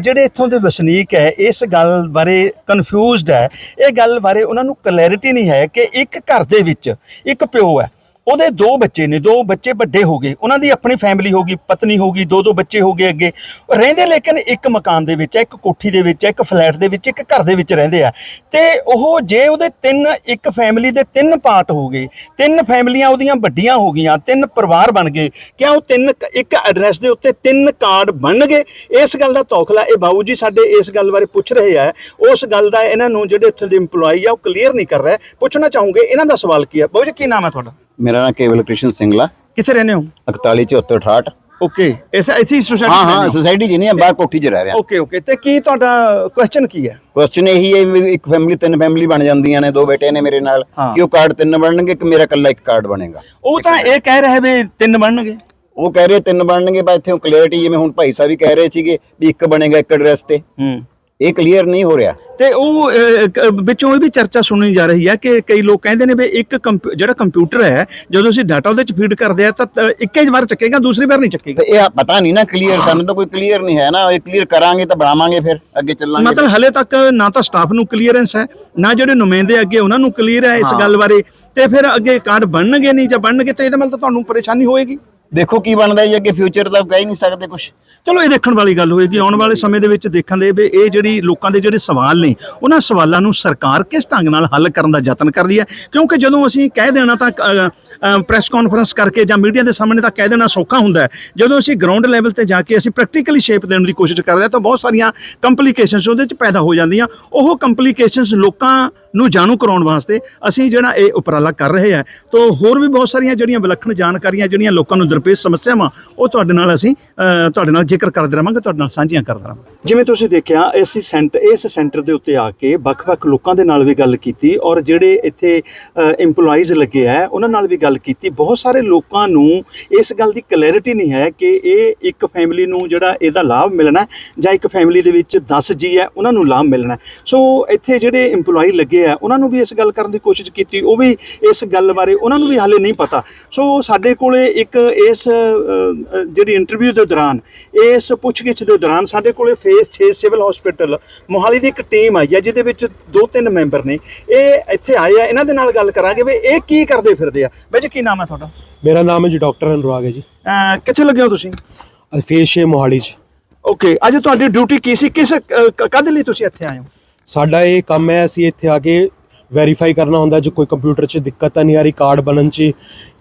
ਜਿਹੜੇ ਇੱਥੋਂ ਦੇ ਵਸਨੀਕ ਹੈ, ਇਸ ਗੱਲ ਬਾਰੇ ਕਨਫਿਊਜ਼ਡ ਹੈ। ਇਹ ਗੱਲ ਬਾਰੇ ਉਹਨਾਂ ਨੂੰ ਕਲੈਰਿਟੀ ਨਹੀਂ ਹੈ ਕਿ ਇੱਕ ਘਰ ਦੇ ਵਿੱਚ ਇੱਕ ਪਿਓ ਹੈ। ਉਹਦੇ ਦੋ ਬੱਚੇ ਨੇ, ਦੋ ਬੱਚੇ ਵੱਡੇ ਹੋ ਗਏ। ਉਹਨਾਂ ਦੀ ਆਪਣੀ ਫੈਮਿਲੀ ਹੋ ਗਈ, ਪਤਨੀ ਹੋ ਗਈ, ਦੋ ਦੋ ਬੱਚੇ ਹੋ ਗਏ ਅੱਗੇ। ਰਹਿੰਦੇ ਲੇਕਿਨ ਇੱਕ ਮਕਾਨ ਦੇ ਵਿੱਚ, ਇੱਕ ਕੋਠੀ ਦੇ ਵਿੱਚ, ਇੱਕ ਫਲੈਟ ਦੇ ਵਿੱਚ, ਇੱਕ ਘਰ ਦੇ ਵਿੱਚ ਰਹਿੰਦੇ ਆ। ਤੇ ਉਹ ਜੇ ਉਹਦੇ ਤਿੰਨ, ਇੱਕ ਫੈਮਿਲੀ ਦੇ ਤਿੰਨ ਪਾਰਟ ਹੋ ਗਏ, ਤਿੰਨ ਫੈਮਲੀਆਂ ਉਹਦੀਆਂ ਵੱਡੀਆਂ ਹੋ ਗਈਆਂ, ਤਿੰਨ ਪਰਿਵਾਰ ਬਣ ਗਏ, ਕਿਆ ਉਹ ਤਿੰਨ ਇੱਕ ਐਡਰੈਸ ਦੇ ਉੱਤੇ ਤਿੰਨ ਕਾਰਡ ਬਣਨਗੇ ਇਸ ਗੱਲ ਦਾ ਤੌਖਲਾ ਇਹ ਬਾਬੂ ਜੀ ਸਾਡੇ ਇਸ ਗੱਲ ਬਾਰੇ ਪੁੱਛ ਰਹੇ ਆ। ਉਸ ਗੱਲ ਦਾ ਇਹਨਾਂ ਨੂੰ ਜਿਹੜੇ ਇੱਥੇ ਦੇ EMPLOYE ਆ, ਉਹ ਕਲੀਅਰ ਨਹੀਂ ਕਰ ਰਿਹਾ। ਪੁੱਛਣਾ ਚਾਹੂੰਗੇ, ਇਹਨਾਂ ਦਾ ਸਵਾਲ ਕੀ ਹੈ ਬਾਬੂ ਜੀ, ਕੀ ਨਾਮ ਹੈ ਤੁਹਾਡਾ? ਮੇਰਾ ਨਾਮ ਕੇਵਲ ਕ੍ਰਿਸ਼ਨ ਸਿੰਗਲਾ। ਕਿੱਥੇ ਰਹਿੰਦੇ ਹੋ? 41 74 68 ਓਕੇ ਇਸ ਐਸੀ ਸੋਸਾਇਟੀ ਹਾਂ ਹਾਂ ਸੋਸਾਇਟੀ ਜੀ ਨਹੀਂ ਬਾਹਰ ਕੋਠੀ 'ਚ ਰਹਿ ਰਿਹਾ। ਓਕੇ ਓਕੇ ਤੇ ਕੀ ਤੁਹਾਡਾ ਕੁਐਸਚਨ ਕੀ ਹੈ? ਕੁਐਸਚਨ ਇਹੀ ਹੈ ਵੀ ਇੱਕ ਫੈਮਿਲੀ ਤਿੰਨ ਫੈਮਿਲੀ ਬਣ ਜਾਂਦੀਆਂ ਨੇ ਦੋ ਬੇਟੇ ਨੇ ਮੇਰੇ ਨਾਲ। ਕਿ ਉਹ ਕਾਰਡ ਤਿੰਨ ਬਣਨਗੇ ਕਿ ਮੇਰਾ ਇਕੱਲਾ ਇੱਕ ਕਾਰਡ ਬਣੇਗਾ। ਉਹ ਤਾਂ ਇਹ ਕਹਿ ਰਹੇ ਵੀ ਤਿੰਨ ਬਣਨਗੇ। ਉਹ ਕਹਿ ਰਹੇ ਤਿੰਨ ਬਣਨਗੇ ਪਰ ਇੱਥੇ ਕਲੀਅਰਿਟੀ ਜਿਵੇਂ ਹੁਣ ਭਾਈ ਸਾਹਿਬ ਵੀ ਕਹਿ ਰਹੇ ਸੀਗੇ ਵੀ ਇੱਕ ਬਣੇਗਾ ਇੱਕ ਐਡਰੈਸ ਤੇ। ਹੂੰ। ਇਹ ਕਲੀਅਰ ਨਹੀਂ ਹੋ ਰਿਹਾ। ਤੇ ਉਹ ਵਿੱਚੋਂ ਇਹ ਵੀ ਚਰਚਾ ਸੁਣੀ ਜਾ ਰਹੀ ਹੈ ਕਿ ਕਈ ਲੋਕ ਕਹਿੰਦੇ ਨੇ ਵੀ ਇੱਕ ਜਿਹੜਾ ਕੰਪਿਊਟਰ ਹੈ ਜਦੋਂ ਅਸੀਂ ਡਾਟਾ ਉਹਦੇ ਚ ਫੀਡ ਕਰਦੇ ਆ ਤਾਂ ਇੱਕੇ ਹੀ ਵਾਰ ਚੱਕੇਗਾ ਦੂਸਰੀ ਵਾਰ ਨਹੀਂ ਚੱਕੇਗਾ। ਇਹ ਪਤਾ ਨਹੀਂ ਨਾ ਕਲੀਅਰ ਸਾਨੂੰ ਤਾਂ ਕੋਈ ਕਲੀਅਰ ਨਹੀਂ ਹੈ ਨਾ ਇਹ ਕਲੀਅਰ ਕਰਾਂਗੇ ਤਾਂ ਬਣਾਵਾਂਗੇ ਫਿਰ ਅੱਗੇ ਚੱਲਾਂਗੇ ਮਤਲਬ ਹਲੇ ਤੱਕ ਨਾ ਤਾਂ ਸਟਾਫ ਨੂੰ ਕਲੀਅਰੈਂਸ ਹੈ ਨਾ ਜਿਹੜੇ ਨੁਮਾਇੰਦੇ ਅੱਗੇ ਉਹਨਾਂ ਨੂੰ ਕਲੀਅਰ ਹੈ ਇਸ ਗੱਲ ਬਾਰੇ ਤੇ ਫਿਰ ਅੱਗੇ ਕਾਰਡ ਬਣਨਗੇ ਨਹੀਂ ਜਾਂ ਬਣਨਗੇ ਤੇ ਇਹਦੇ ਤਾਂ ਤੁਹਾਨੂੰ ਪਰੇਸ਼ਾਨੀ ਹੋਏਗੀ। ਦੇਖੋ ਕੀ ਬਣਦਾ ਜੀ, ਅੱਗੇ ਫਿਊਚਰ ਤਾਂ ਕਹਿ ਹੀ ਨਹੀਂ ਸਕਦੇ ਕੁਝ ਚਲੋ, ਇਹ ਦੇਖਣ ਵਾਲੀ ਗੱਲ ਹੋਏਗੀ। ਆਉਣ ਵਾਲੇ ਸਮੇਂ ਦੇ ਵਿੱਚ ਦੇਖਣ ਦੇ ਵੀ ਇਹ ਜਿਹੜੀ ਲੋਕਾਂ ਦੇ ਜਿਹੜੇ ਸਵਾਲ ਨੇ, ਉਹਨਾਂ ਸਵਾਲਾਂ ਨੂੰ ਸਰਕਾਰ ਕਿਸ ਢੰਗ ਨਾਲ ਹੱਲ ਕਰਨ ਦਾ ਯਤਨ ਕਰਦੀ ਹੈ? ਕਿਉਂਕਿ ਜਦੋਂ ਅਸੀਂ ਕਹਿ ਦੇਣਾ ਤਾਂ ਪ੍ਰੈਸ ਕਾਨਫਰੰਸ ਕਰਕੇ ਜਾਂ ਮੀਡੀਆ ਦੇ ਸਾਹਮਣੇ ਤਾਂ ਕਹਿ ਦੇਣਾ ਸੌਖਾ ਹੁੰਦਾ ਜਦੋਂ ਅਸੀਂ ਗਰਾਊਂਡ ਲੈਵਲ ਤੇ ਜਾ ਕੇ ਅਸੀਂ ਪ੍ਰੈਕਟੀਕਲੀ ਸ਼ੇਪ ਦੇਣ ਦੀ ਕੋਸ਼ਿਸ਼ ਕਰਦੇ ਹਾਂ ਤਾਂ ਬਹੁਤ ਸਾਰੀਆਂ ਕੰਪਲਿਕੇਸ਼ਨਸ ਉਹਦੇ ਵਿੱਚ ਪੈਦਾ ਹੋ ਜਾਂਦੀਆਂ। ਉਹ ਕੰਪਲਿਕੇਸ਼ਨਸ ਲੋਕਾਂ ਨੂੰ ਜਾਣੂ ਕਰਾਉਣ ਵਾਸਤੇ ਅਸੀਂ ਜਿਹੜਾ ਇਹ ਉਪਰਾਲਾ ਕਰ ਰਹੇ ਹਾਂ। ਤਾਂ ਹੋਰ ਵੀ ਬਹੁਤ ਸਾਰੀਆਂ ਜਿਹੜੀਆਂ ਵਿਲੱਖਣ ਜਾਣਕਾਰੀਆਂ, ਜਿਹੜੀਆਂ ਲੋਕਾਂ ਨੂੰ ਦਰਪੇਸ਼ ਸਮੱਸਿਆਵਾਂ, ਉਹ ਤੁਹਾਡੇ ਨਾਲ ਅਸੀਂ ਤੁਹਾਡੇ ਨਾਲ ਜ਼ਿਕਰ ਕਰਦੇ ਰਵਾਂਗੇ ਤੁਹਾਡੇ ਨਾਲ ਸਾਂਝੀਆਂ ਕਰਦੇ ਰਵਾਂਗੇ ਜਿਵੇਂ ਤੁਸੀਂ ਦੇਖਿਆ ਅਸੀਂ ਸੈਂਟਰ ਇਸ ਸੈਂਟਰ ਦੇ ਉੱਤੇ ਆ ਕੇ ਵੱਖ-ਵੱਖ ਲੋਕਾਂ ਦੇ ਨਾਲ ਵੀ ਗੱਲ ਕੀਤੀ ਔਰ ਜਿਹੜੇ ਇੱਥੇ EMPLOYEES ਲੱਗੇ ਆ ਉਹਨਾਂ ਨਾਲ ਵੀ ਗੱਲ ਕੀਤੀ, ਬਹੁਤ ਸਾਰੇ ਲੋਕਾਂ ਨੂੰ ਇਸ ਗੱਲ ਦੀ ਕਲੈਰਿਟੀ ਨਹੀਂ ਹੈ ਕਿ ਇਹ ਇੱਕ ਫੈਮਿਲੀ ਨੂੰ ਜਿਹੜਾ ਇਹਦਾ ਲਾਭ ਮਿਲਣਾ ਜਾਂ ਇੱਕ ਫੈਮਿਲੀ ਦੇ ਵਿੱਚ 10 ਜੀ ਹੈ, ਉਹਨਾਂ ਨੂੰ ਲਾਭ ਮਿਲਣਾ ਸੋ ਇੱਥੇ ਜਿਹੜੇ EMPLOYE ਲੱਗੇ ਆ, ਉਹਨਾਂ ਨੂੰ ਵੀ ਇਸ ਗੱਲ ਕਰਨ ਦੀ ਕੋਸ਼ਿਸ਼ ਕੀਤੀ, ਉਹ ਵੀ ਇਸ ਗੱਲ ਬਾਰੇ ਉਹਨਾਂ ਨੂੰ ਵੀ ਹਾਲੇ ਨਹੀਂ ਪਤਾ। ਸੋ ਸਾਡੇ ਕੋਲੇ ਇੱਕ ਇਸ ਜਿਹੜੀ ਇੰਟਰਵਿਊ ਦੇ ਦੌਰਾਨ, ਇਸ ਪੁੱਛਗਿੱਛ ਦੇ ਦੌਰਾਨ ਸਾਡੇ ਕੋਲੇ ਫੇਸ 6 ਸਿਵਲ ਹਸਪੀਟਲ ਮੋਹਾਲੀ ਦੀ ਇੱਕ ਟੀਮ ਆਈ ਹੈ ਜਿਹਦੇ ਵਿੱਚ ਦੋ ਤਿੰਨ ਮੈਂਬਰ ਨੇ। ਇਹ ਇੱਥੇ ਆਏ ਆ, ਇਹਨਾਂ ਦੇ ਨਾਲ ਗੱਲ ਕਰਾਂਗੇ ਵੀ ਇਹ ਕੀ ਕਰਦੇ ਫਿਰਦੇ ਆ। ਬਾਈ ਜੀ ਕੀ ਨਾਮ ਹੈ ਤੁਹਾਡਾ? ਮੇਰਾ ਨਾਮ ਹੈ ਜੀ ਡਾਕਟਰ ਅਨੁਰਾਗ ਹੈ ਜੀ। ਕਿੱਥੇ ਲੱਗੇ ਹੋ ਤੁਸੀਂ? ਫੇਸ ਛੇ ਮੋਹਾਲੀ 'ਚ। ਓਕੇ ਅੱਜ ਤੁਹਾਡੀ ਡਿਊਟੀ ਕੀ ਸੀ? ਕਿਸ ਕਦ ਲਈ ਤੁਸੀਂ ਇੱਥੇ ਆਏ ਹੋ? ਸਾਡਾ ਇਹ ਕੰਮ ਹੈ ਅਸੀਂ ਇੱਥੇ ਆ ਕੇ ਵੈਰੀਫਾਈ ਕਰਨਾ ਹੁੰਦਾ ਜੇ ਕੋਈ ਕੰਪਿਊਟਰ 'ਚ ਦਿੱਕਤ ਤਾਂ ਨਹੀਂ ਆ ਰਹੀ ਕਾਰਡ ਬਣਨ 'ਚ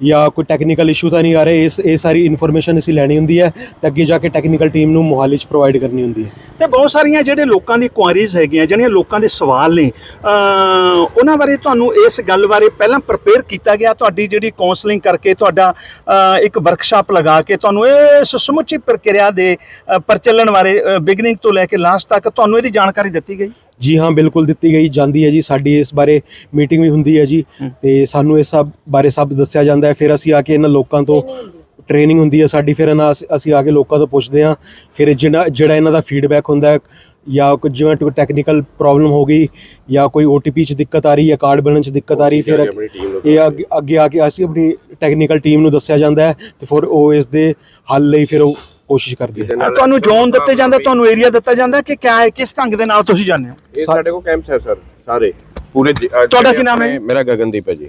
ਜਾਂ ਕੋਈ ਟੈਕਨੀਕਲ ਇਸ਼ੂ ਤਾਂ ਨਹੀਂ ਆ ਰਹੇ ਇਸ ਇਹ ਸਾਰੀ ਇਨਫੋਰਮੇਸ਼ਨ ਅਸੀਂ ਲੈਣੀ ਹੁੰਦੀ ਹੈ ਤੇ ਅੱਗੇ ਜਾ ਕੇ ਟੈਕਨੀਕਲ ਟੀਮ ਨੂੰ ਮੋਹਾਲੀ 'ਚ ਪ੍ਰੋਵਾਈਡ ਕਰਨੀ ਹੁੰਦੀ ਹੈ। ਤੇ ਬਹੁਤ ਸਾਰੀਆਂ ਜਿਹੜੇ ਲੋਕਾਂ ਦੀ ਕੁਆਰੀਜ਼ ਹੈਗੀਆਂ ਜਿਹੜੀਆਂ ਲੋਕਾਂ ਦੇ ਸਵਾਲ ਨੇ ਉਹਨਾਂ ਬਾਰੇ ਤੁਹਾਨੂੰ ਇਸ ਗੱਲ ਬਾਰੇ ਪਹਿਲਾਂ ਪ੍ਰਪੇਅਰ ਕੀਤਾ ਗਿਆ ਤੁਹਾਡੀ ਜਿਹੜੀ ਕਾਉਂਸਲਿੰਗ ਕਰਕੇ ਤੁਹਾਡਾ ਇੱਕ ਵਰਕਸ਼ਾਪ ਲਗਾ ਕੇ ਤੁਹਾਨੂੰ ਇਸ ਸਮੁੱਚੀ ਪ੍ਰਕਿਰਿਆ ਦੇ ਅ, ਪ੍ਰਚਲਨ ਬਾਰੇ ਬਿਗਨਿੰਗ ਤੋਂ ਲੈ ਕੇ ਲਾਸਟ ਤੱਕ ਤੁਹਾਨੂੰ ਇਹਦੀ ਜਾਣਕਾਰੀ ਦਿੱਤੀ ਗਈ? ਜੀ ਹਾਂ ਬਿਲਕੁਲ ਦਿੱਤੀ ਗਈ ਜਾਂਦੀ ਹੈ ਜੀ। ਸਾਡੀ ਇਸ ਬਾਰੇ ਮੀਟਿੰਗ ਵੀ ਹੁੰਦੀ ਹੈ ਜੀ। ਤੇ ਸਾਨੂੰ ਇਸ ਸਭ ਬਾਰੇ ਸਭ ਦੱਸਿਆ ਜਾਂਦਾ ਹੈ। ਫਿਰ ਅਸੀਂ ਆ ਕੇ ਇਹਨਾਂ ਲੋਕਾਂ ਤੋਂ ਟ੍ਰੇਨਿੰਗ ਹੁੰਦੀ ਹੈ ਸਾਡੀ। ਫਿਰ ਇਹਨਾਂ ਅਸੀਂ- ਅਸੀਂ ਆ ਕੇ ਲੋਕਾਂ ਤੋਂ ਪੁੱਛਦੇ ਹਾਂ। ਫਿਰ ਜਿਹੜਾ ਜਿਹੜਾ ਇਹਨਾਂ ਦਾ ਫੀਡਬੈਕ ਹੁੰਦਾ ਹੈ ਜਾਂ ਕੋਈ ਜਿਵੇਂ ਕੋਈ ਟੈਕਨੀਕਲ ਪ੍ਰੋਬਲਮ ਹੋ ਗਈ ਜਾਂ ਕੋਈ OTP 'ਚ ਦਿੱਕਤ ਆ ਰਹੀ ਹੈ ਕਾਰਡ ਬਣਨ 'ਚ ਦਿੱਕਤ ਆ ਰਹੀ ਫਿਰ ਇਹ ਅੱਗੇ- ਅੱਗੇ ਆ ਕੇ ਅਸੀਂ ਆਪਣੀ ਟੈਕਨੀਕਲ ਟੀਮ ਨੂੰ ਦੱਸਿਆ ਜਾਂਦਾ ਹੈ। ਤੇ ਫਿਰ ਉਹ ਇਸ ਦੇ ਹੱਲ ਲਈ ਫਿਰ ਉਹ ਕੋਸ਼ਿਸ਼ ਕਰਦੀ ਅ, ਤੁਹਾਨੂੰ ਜ਼ੋਨ ਦਿੱਤੇ ਜਾਂਦਾ ਤੁਹਾਨੂੰ ਏਰੀਆ ਦਿੱਤਾ ਜਾਂਦਾ ਕਿ ਕਿਆ ਹੈ ਕਿਸ ਢੰਗ ਦੇ ਨਾਲ ਤੁਸੀਂ ਜਾਂਦੇ ਹੋ? ਇਹ ਸਾਡੇ ਕੋਲ ਕੈਂਪਸ ਹੈ ਸਰ ਸਾਰੇ। ਪੂਰੇ ਤੁਹਾਡਾ ਕੀ ਨਾਮ ਹੈ? ਆਪਣੇ- ਮੇਰਾ ਗਗਨਦੀਪ ਹੈ ਜੀ।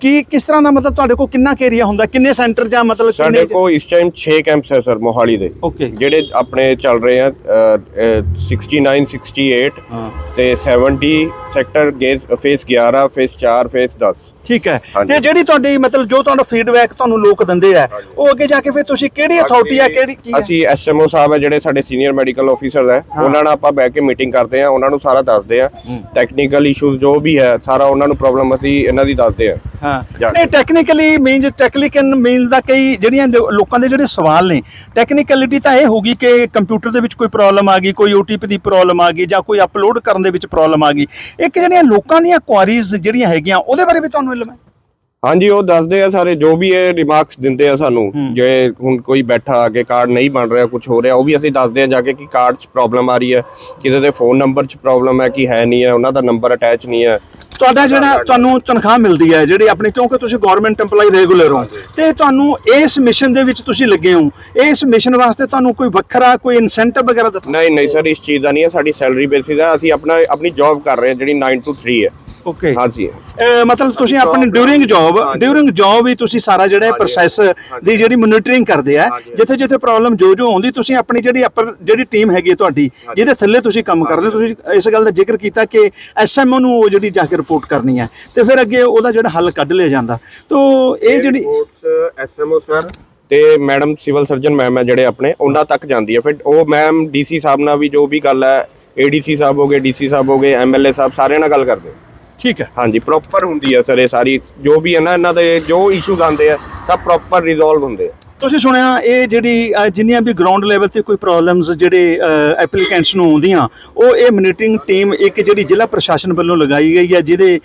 ਕੀ ਕਿਸ ਤਰ੍ਹਾਂ ਦਾ ਮਤਲਬ ਤੁਹਾਡੇ ਕੋਲ ਕਿੰਨਾ ਕੁ ਏਰੀਆ ਹੁੰਦਾ? ਕਿੰਨੇ ਸੈਂਟਰ ਜਾਂ ਮਤਲਬ ਸਾਡੇ ਕੋਲ ਇਸ ਟਾਈਮ 6 ਕੈਂਪਸ ਹੈ ਸਰ ਮੋਹਾਲੀ ਦੇ। ਓਕੇ ਜਿਹੜੇ ਆਪਣੇ ਚੱਲ ਰਹੇ ਆ ਅ, ਅ, 69 68 ਹਾਂ। ਤੇ 70 ਸੈਕਟਰ ਫੇਸ 11 ਫੇਸ 4 ਫੇਸ 10 ਠੀਕ ਹੈ। ਤੇ ਜਿਹੜੀ ਤੁਹਾਡੀ ਮਤਲਬ ਜੋ ਤੁਹਾਡਾ ਫੀਡਬੈਕ ਤੁਹਾਨੂੰ ਲੋਕ ਦਿੰਦੇ ਆ ਉਹ ਅੱਗੇ ਜਾ ਕੇ ਫਿਰ ਤੁਸੀਂ ਕਿਹੜੀ ਅਥਾਰਟੀ ਆ ਕਿਹੜੀ ਕੀ ਅਸੀਂ ਐਸਐਮਓ ਸਾਹਿਬ ਹੈ ਜਿਹੜੇ ਸਾਡੇ ਸੀਨੀਅਰ ਮੈਡੀਕਲ ਆਫੀਸਰ ਹੈ। ਉਹਨਾਂ ਨਾਲ ਆਪਾਂ ਬਹਿ ਕੇ ਮੀਟਿੰਗ ਕਰਦੇ ਆ ਉਹਨਾਂ ਨੂੰ ਸਾਰਾ ਦੱਸਦੇ ਆ। ਟੈਕਨੀਕਲ ਇਸ਼ੂਜ਼ ਜੋ ਵੀ ਹੈ ਸਾਰਾ ਉਹਨਾਂ ਨੂੰ ਪ੍ਰੋਬਲਮ ਅਸੀਂ ਇਹਨਾਂ ਦੀ ਦੱਸਦੇ ਆ। ਹਾਂ। ਨਹੀਂ ਟੈਕਨੀਕਲੀ ਮੀਨਸ ਟੈਕਨੀਕਲ ਮੀਨਸ ਦਾ ਕਈ ਜਿਹੜੀਆਂ ਲੋਕਾਂ ਦੇ ਜਿਹੜੇ ਸਵਾਲ ਨੇ ਟੈਕਨੀਕਲਿਟੀ ਤਾਂ ਇਹ ਹੋਗੀ ਕਿ ਕੰਪਿਊਟਰ ਦੇ ਵਿੱਚ ਕੋਈ ਪ੍ਰੋਬਲਮ ਆ ਗਈ ਕੋਈ OTP ਦੀ ਪ੍ਰੋਬਲਮ ਆ ਗਈ ਜਾਂ ਕੋਈ ਅਪਲੋਡ ਕਰਨ ਦੇ ਵਿੱਚ ਪ੍ਰੋਬਲਮ ਆ ਗਈ। ਇੱਕ ਜਿਹੜੀਆਂ ਲੋਕਾਂ ਦੀਆਂ ਕੁਆਰੀਜ਼ ਜਿਹੜੀਆਂ ਹੈਗੀਆਂ ਉਹਦੇ ਬਾਰੇ ਵੀ ਤੁਹਾਨੂੰ ਇਲਮ ਹੈ ਹਾਂਜੀ ਉਹ ਦੱਸਦੇ ਆ ਸਾਰੇ ਜੋ ਵੀ ਇਹ ਰਿਮਾਰਕਸ ਦਿੰਦੇ ਆ ਸਾਨੂੰ ਜੇ ਹੁਣ ਕੋਈ ਬੈਠਾ ਆ ਕੇ ਕਾਰਡ ਨਹੀਂ ਬਣ ਰਿਹਾ ਕੁਝ ਹੋ ਰਿਹਾ ਉਹ ਵੀ ਅਸੀਂ ਦੱਸਦੇ ਆ ਜਾ ਕੇ ਕਿ ਕਾਰਡ 'ਚ ਪ੍ਰੋਬਲਮ ਆ ਰਹੀ ਹੈ ਕਿਸੇ ਦੇ ਫੋਨ ਨੰਬਰ 'ਚ ਪ੍ਰੋਬਲਮ ਹੈ ਕਿ ਹੈ ਨਹੀਂ ਹੈ ਉਹਨਾਂ ਦਾ ਨੰਬਰ ਅਟੈਚ ਨਹੀਂ ਹੈ। ਤੁਹਾਡਾ ਜਿਹੜਾ ਤੁਹਾਨੂੰ ਤਨਖਾਹ ਮਿਲਦੀ ਹੈ ਜਿਹੜੀ ਆਪਣੀ ਕਿਉਂਕਿ ਤੁਸੀਂ ਗਵਰਨਮੈਂਟ EMPLOYE ਰੈਗੂਲਰ ਹੋ ਤੇ ਤੁਹਾਨੂੰ ਇਸ ਮਿਸ਼ਨ ਦੇ ਵਿੱਚ ਤੁਸੀਂ ਲੱਗੇ ਹੋ ਇਸ ਮਿਸ਼ਨ ਵਾਸਤੇ ਤੁਹਾਨੂੰ ਕੋਈ ਵੱਖਰਾ ਕੋਈ ਇਨਸੈਂਟਿਵ ਵਗੈਰਾ ਦਿੱਤਾ? ਨਹੀਂ ਨਹੀਂ ਸਰ ਇਸ ਚੀਜ਼ ਦਾ ਨਹੀਂ ਹੈ ਸਾਡੀ ਸੈਲਰੀ ਬੇਸਿਸ ਹੈ ਅਸੀਂ ਆਪਣਾ ਆਪਣੀ ਜੌਬ ਕਰ ਰਹੇ ਹਾਂ ਜਿਹੜੀ 9 to 3 ਹੈ। ਓਕੇ ਹਾਂਜੀ ਮਤਲਬ ਤੁਸੀਂ ਆਪਣੀ ਡਿਊਰਿੰਗ ਜੌਬ। ਡਿਊਰਿੰਗ ਜੌਬ ਹੀ ਤੁਸੀਂ ਸਾਰਾ ਜਿਹੜਾ ਪ੍ਰੋਸੈਸ ਦੀ ਜਿਹੜੀ ਮੋਨੀਟਰਿੰਗ ਕਰਦੇ ਆ ਜਿੱਥੇ ਜਿੱਥੇ ਪ੍ਰੋਬਲਮ ਜੋ ਜੋ ਆਉਂਦੀ ਤੁਸੀਂ ਆਪਣੀ ਜਿਹੜੀ ਅਪਰ ਜਿਹੜੀ ਟੀਮ ਹੈਗੀ ਤੁਹਾਡੀ ਜਿਹਦੇ ਥੱਲੇ ਤੁਸੀਂ ਕੰਮ ਕਰਦੇ ਹੋ, ਤੁਸੀਂ ਇਸ ਗੱਲ ਦਾ ਜ਼ਿਕਰ ਕੀਤਾ ਕਿ ਐਸਐਮਓ ਨੂੰ ਉਹ ਜਿਹੜੀ ਜਾ ਕੇ ਰਿਪੋਰਟ ਕਰਨੀ ਹੈ ਤੇ ਫਿਰ ਅੱਗੇ ਉਹਦਾ ਜਿਹੜਾ ਹੱਲ ਕੱਢ ਲਿਆ ਜਾਂਦਾ। ਤੋ ਇਹ ਜਿਹੜੀ ਐਸਐਮਓ ਸਰ ਤੇ ਮੈਡਮ ਸਿਵਲ ਸਰਜਨ ਮੈਮ ਹੈ ਜਿਹੜੇ ਆਪਣੇ ਉਹਨਾਂ ਤੱਕ ਜਾਂਦੀ ਹੈ ਫਿਰ ਉਹ ਮੈਮ ਡੀਸੀ ਸਾਹਿਬ ਨਾਲ ਵੀ ਜੋ ਵੀ ਗੱਲ ਹੈ ਏਡੀਸੀ ਸਾਹਿਬ ਹੋਗੇ ਡੀਸੀ ਸਾਹਿਬ ਹੋਗੇ ਐਮਐਲਏ ਸਾਹਿਬ ਸਾਰਿਆਂ ਨਾਲ ਗੱਲ ਕਰਦੇ ਠੀਕ ਹੈ। ਹਾਂਜੀ ਪ੍ਰੋਪਰ ਹੁੰਦੀ ਹੈ ਸਰ ਇਹ ਸਾਰੀ, ਜੋ ਵੀ ਹੈ ਨਾ, ਇਹਨਾਂ ਦੇ ਜੋ ਇਸ਼ੂਜ਼ ਆਉਂਦੇ ਆ, ਸਭ ਪ੍ਰੋਪਰ ਰਿਜ਼ੋਲਵ ਹੁੰਦੇ ਆ। ਤੁਸੀਂ ਸੁਣਿਆ ਇਹ ਜਿਹੜੀ ਜਿੰਨੀਆਂ ਵੀ ਗਰਾਊਂਡ ਲੈਵਲ ਤੇ ਕੋਈ ਪ੍ਰੋਬਲਮਸ ਜਿਹੜੇ ਐਪਲੀਕੈਂਟਸ ਨੂੰ ਆਉਂਦੀਆਂ, ਉਹ ਇਹ ਮੋਨੀਟਰਿੰਗ ਟੀਮ ਇੱਕ ਜਿਹੜੀ ਜ਼ਿਲ੍ਹਾ ਪ੍ਰਸ਼ਾਸਨ ਵੱਲੋਂ ਲਗਾਈ ਗਈ ਹੈ, ਜਿਹਦੇ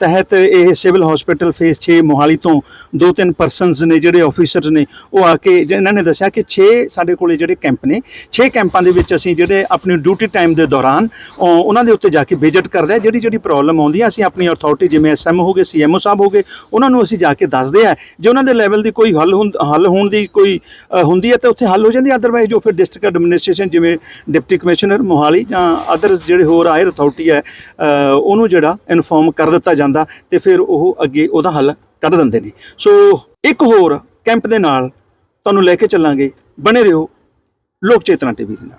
ਤਹਿਤ ਇਹ ਸਿਵਲ ਹਸਪੀਟਲ ਫੇਸ 6 ਮੋਹਾਲੀ ਤੋਂ ਦੋ ਤਿੰਨ ਪਰਸਨਸ ਨੇ ਜਿਹੜੇ ਆਫੀਸਰਸ ਨੇ, ਉਹ ਆ ਕੇ ਇਹਨਾਂ ਨੇ ਦੱਸਿਆ ਕਿ 6 ਸਾਡੇ ਕੋਲੇ ਜਿਹੜੇ ਕੈਂਪ ਨੇ 6 ਕੈਂਪਾਂ ਦੇ ਵਿੱਚ ਅਸੀਂ ਜਿਹੜੇ ਆਪਣੀ ਡਿਊਟੀ ਟਾਈਮ ਦੇ ਦੌਰਾਨ ਉਹਨਾਂ ਦੇ ਉੱਤੇ ਜਾ ਕੇ ਵਿਜ਼ਿਟ ਕਰਦੇ ਆ, ਜਿਹੜੀ ਜਿਹੜੀ ਪ੍ਰੋਬਲਮ ਆਉਂਦੀ ਆ, ਅਸੀਂ ਆਪਣੀ ਅਥਾਰਟੀ ਜਿਵੇਂ ਐਸਐਮ ਹੋਗੇ ਸੀਐਮਓ ਸਾਹਿਬ ਹੋਗੇ ਉਹਨਾਂ ਨੂੰ ਅਸੀਂ ਜਾ ਕੇ ਦੱਸਦੇ ਆ, ਜੇ ਉਹਨਾਂ ਦੇ ਲੈਵਲ ਦੀ ਕੋਈ ਹੱਲ ਹੁੰ- ਹੱਲ ਹੋਣ ਦੀ ਕੋਈ ਹੁੰਦੀ ਹੈ ਤਾਂ ਉੱਥੇ ਹੱਲ ਹੋ ਜਾਂਦੀ ਹੈ। ਅਦਰਵਾਈਜ਼ ਜੋ ਫਿਰ ਡਿਸਟ੍ਰਿਕਟ ਐਡਮਿਨਿਸਟ੍ਰੇਸ਼ਨ ਜਿਵੇਂ ਡਿਪਟੀ ਕਮਿਸ਼ਨਰ ਮੋਹਾਲੀ ਜਾਂ ਅਦਰਸ ਜਿਹੜੇ ਹੋਰ ਹਾਇਰ ਅਥਾਰਟੀ ਹੈ ਉਹਨੂੰ ਜਿਹੜਾ ਇਨਫੋਰਮ ਕਰ ਦਿੱਤਾ ਜਾਂਦਾ ਤੇ ਫਿਰ ਉਹ ਅੱਗੇ ਉਹਦਾ ਹੱਲ ਕੱਢ ਦਿੰਦੇ ਨੇ। ਸੋ ਇੱਕ ਹੋਰ ਕੈਂਪ ਦੇ ਨਾਲ ਤੁਹਾਨੂੰ ਲੈ ਕੇ ਚੱਲਾਂਗੇ। ਬਣੇ ਰਹੋ ਲੋਕ ਚੇਤਨਾ ਟੀਵੀ ਦੇ ਨਾਲ।